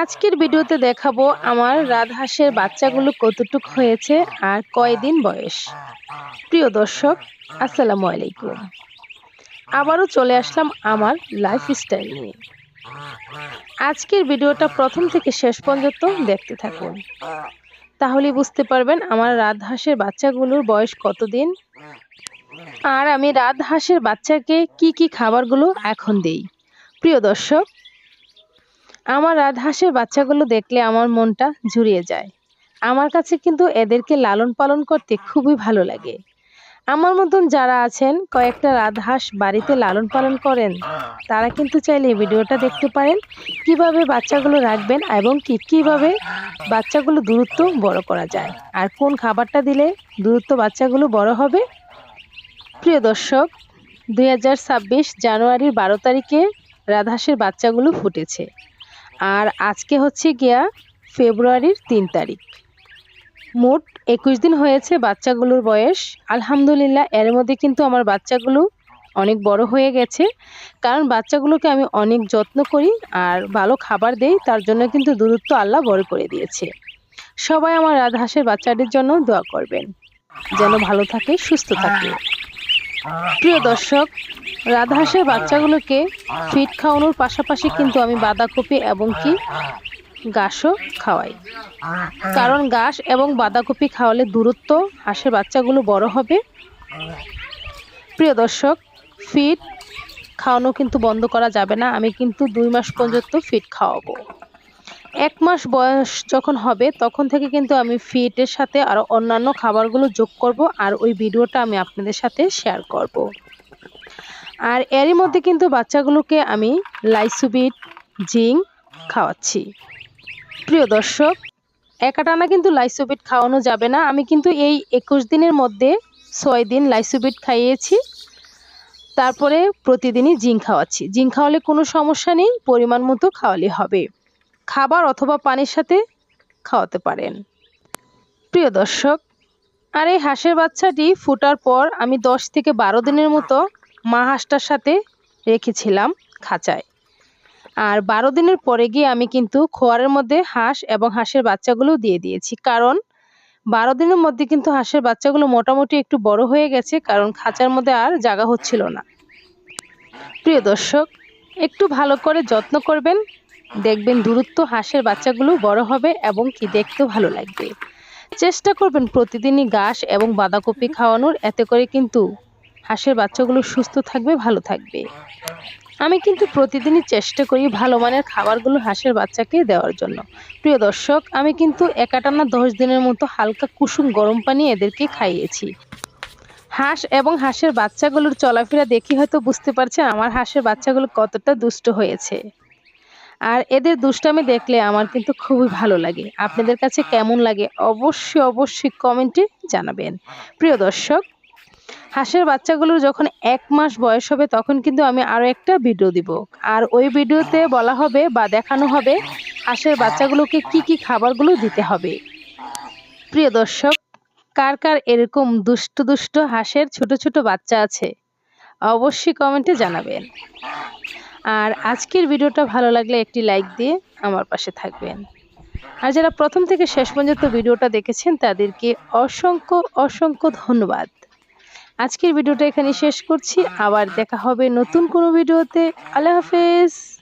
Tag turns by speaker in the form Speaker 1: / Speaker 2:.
Speaker 1: আজকের ভিডিওতে দেখাবো আমার রাজহাঁসের বাচ্চাগুলো কতটুক হয়েছে আর কয়দিন বয়স। প্রিয় দর্শক, আসসালামু আলাইকুম। আবারও চলে আসলাম আমার লাইফস্টাইল নিয়ে। আজকের ভিডিওটা প্রথম থেকে শেষ পর্যন্ত দেখতে থাকুন। তাহলে বুঝতে পারবেন আমার রাজহাঁসের বাচ্চাগুলোর বয়স কতদিন। আর আমি রাজহাঁসের বাচ্চাকে কি কি খাবারগুলো এখন দেই। প্রিয় দর্শক আমার রাজহাঁসের বাচ্চাগুলো দেখলে আমার মনটা জুড়িয়ে যায়। আমার কাছে কিন্তু এদেরকে লালন পালন করতে খুবই ভালো লাগে। আমার মতন যারা আছেন, কয়েকটা রাজহাঁস বাড়িতে লালন পালন করেন, তারা কিন্তু চাইলে ভিডিওটা দেখতে পারেন, কীভাবে বাচ্চাগুলো রাখবেন এবং কি কীভাবে বাচ্চাগুলো দূরত্ব বড় করা যায়। আর কোন খাবারটা দিলে দূরত্ব বাচ্চাগুলো বড় হবে? প্রিয় দর্শক, দুই হাজার ছাব্বিশ জানুয়ারির বারো তারিখে রাজহাঁসের বাচ্চাগুলো ফুটেছে। আর আজকে হচ্ছে গিয়া ফেব্রুয়ারির তিন তারিখ। মোট একুশ দিন হয়েছে বাচ্চাগুলোর বয়স। আলহামদুলিল্লাহ, এর মধ্যে কিন্তু আমার বাচ্চাগুলো অনেক বড় হয়ে গেছে। কারণ বাচ্চাগুলোকে আমি অনেক যত্ন করি আর ভালো খাবার দেই, তার জন্য কিন্তু দূরত্ব আল্লাহ বড় করে দিয়েছে। সবাই আমার রাজহাঁসের বাচ্চাদের জন্য দোয়া করবেন। যেন ভালো থাকে, সুস্থ থাকে। প্রিয় দর্শক, রাজহাঁসের বাচ্চাগুলোকে ফিট খাওয়ানোর পাশাপাশি কিন্তু আমি বাঁধাকপি এবং কি ঘাসও খাওয়াই। কারণ ঘাস এবং বাঁধাকপি খাওয়ালে দূরত্ব হাঁসের বাচ্চাগুলো বড় হবে। প্রিয় দর্শক, ফিট খাওয়ানো কিন্তু বন্ধ করা যাবে না। আমি কিন্তু দুই মাস পর্যন্ত ফিট খাওয়াবো। এক মাস বয়স যখন হবে, তখন থেকে কিন্তু আমি ফিটের সাথে আরও অন্যান্য খাবারগুলো যোগ করব আর ওই ভিডিওটা আমি আপনাদের সাথে শেয়ার করব। আর এরই মধ্যে কিন্তু বাচ্চাগুলোকে আমি লাইসুবিট জিং খাওয়াচ্ছি। প্রিয় দর্শক, একাটানা কিন্তু লাইসোবিট খাওয়ানো যাবে না। আমি কিন্তু এই একুশ দিনের মধ্যে ছয় দিন লাইসোবিট খাইয়েছি। তারপরে প্রতিদিনই জিং খাওয়াচ্ছি। জিং খাওয়ালে কোনো সমস্যা নেই, পরিমাণ মতো খাওয়ালে হবে। খাবার অথবা পানির সাথে খাওয়াতে পারেন। প্রিয় দর্শক, আর এই হাঁসের বাচ্চাটি ফুটার পর আমি দশ থেকে বারো দিনের মতো মা হাঁসটার সাথে রেখেছিলাম খাঁচায়। আর বারো দিনের পরে গিয়ে আমি কিন্তু খোয়ারের মধ্যে হাঁস এবং হাঁসের বাচ্চাগুলো দিয়ে দিয়েছি। কারণ বারো দিনের মধ্যে কিন্তু হাঁসের বাচ্চাগুলো মোটামুটি একটু বড় হয়ে গেছে, কারণ খাঁচার মধ্যে আর জায়গা হচ্ছিল না। প্রিয় দর্শক, একটু ভালো করে যত্ন করবেন দেখবেন দূরত্ব হাঁসের বাচ্চাগুলো বড় হবে এবং কি দেখতেও ভালো লাগবে। চেষ্টা করবেন প্রতিদিনই ঘাস এবং বাঁধাকপি খাওয়ানোর, এতে করে কিন্তু হাঁসের বাচ্চাগুলো সুস্থ থাকবে, ভালো থাকবে। আমি কিন্তু প্রতিদিনই চেষ্টা করি ভালো মানের খাবারগুলো হাঁসের বাচ্চাকে দেওয়ার জন্য। প্রিয় দর্শক, আমি কিন্তু একাটানা দশ দিনের মতো হালকা কুসুম গরম পানি এদেরকে খাইয়েছি। হাঁস এবং হাঁসের বাচ্চাগুলোর চলাফেরা দেখি হয়তো বুঝতে পারছেন আমার হাঁসের বাচ্চাগুলো কতটা দুষ্ট হয়েছে। আর এদের দুষ্টামি দেখলে আমার কিন্তু খুবই ভালো লাগে। আপনাদের কাছে কেমন লাগে অবশ্যই অবশ্যই কমেন্টে জানাবেন। প্রিয় দর্শক, হাঁসের বাচ্চাগুলোর যখন এক মাস বয়স হবে তখন কিন্তু আমি আরও একটা ভিডিও দিব। আর ওই ভিডিওতে বলা হবে বা দেখানো হবে হাঁসের বাচ্চাগুলোকে কি কি খাবারগুলো দিতে হবে। প্রিয় দর্শক, কার কার এরকম দুষ্ট দুষ্ট হাঁসের ছোট ছোট বাচ্চা আছে? অবশ্যই কমেন্টে জানাবেন। আর আজকের ভিডিওটা ভালো লাগলে একটি লাইক দিয়ে আমার পাশে থাকবেন। আর যারা প্রথম থেকে শেষ পর্যন্ত ভিডিওটা দেখেছেন, তাদেরকে অসংখ্য অসংখ্য ধন্যবাদ। আজকের ভিডিওটা এখানে শেষ করছি। আবার দেখা হবে নতুন কোনো ভিডিওতে। আল্লাহ হাফেজ।